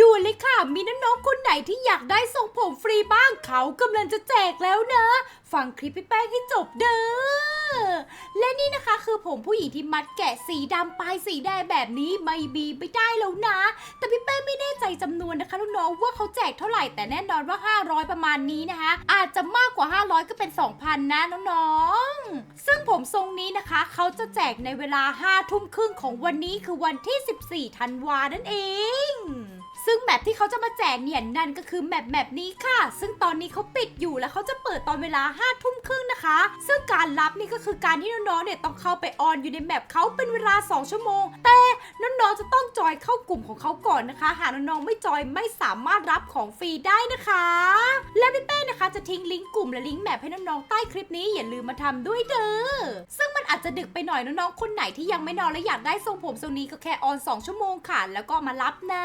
ดูเลยค่ะ มีน้องๆคนไหนที่อยากได้ทรงผมฟรีบ้างเขากำลังจะแจกแล้วนะ ฟังคลิปพี่แป้งให้จบเด้อ และนี่นะคะคือผมผู้หญิงที่มัดแกะสีดำปลายสีแดงแบบนี้ไม่บีไม่ได้แล้วนะ แต่พี่แป้งไม่แน่ใจจำนวนนะคะน้องๆว่าเขาแจกเท่าไหร่แต่แน่นอนว่า 500 ประมาณนี้นะคะ อาจจะมากกว่า 500 ก็เป็น 2,000 นะน้องๆ ซึ่งผมทรงนี้นะคะเขาจะแจกในเวลา5ทุ่มครึ่งของวันนี้คือวันที่ 14 ธันวานั่นเอง ซึ่งแมปที่เขาจะมาแจกเนี่ยนั่นก็คือแมปแมปนี้ค่ะ ซึ่งตอนนี้เขาปิดอยู่แล้วเขาจะเปิดตอนเวลา5้าทุ่มครึ่งนะคะ ซึ่งการรับนี่ก็คือการที่น้องๆเนี่ยต้องเข้าไปออนอยู่ในแมปเขาเป็นเวลา 2 ชั่วโมง แต่น้องๆจะต้องจอยเข้ากลุ่มของเขาก่อนนะคะ หากน้องๆไม่จอยไม่สามารถรับของฟรีได้นะคะ และพี่เป้นะคะจะทิ้งลิงก์กลุ่มและลิงก์แมปให้น้องๆใต้คลิปนี้อย่าลืมมาทำด้วยเด้อซึ่งมันอาจจะดึกไปหน่อยน้องๆคนไหนที่ยังไม่นอนและอยากได้ทรงผมทรงนี้ก็แค่ออน 2 ชั่วโมงค่ะแล้วก็มารับนะ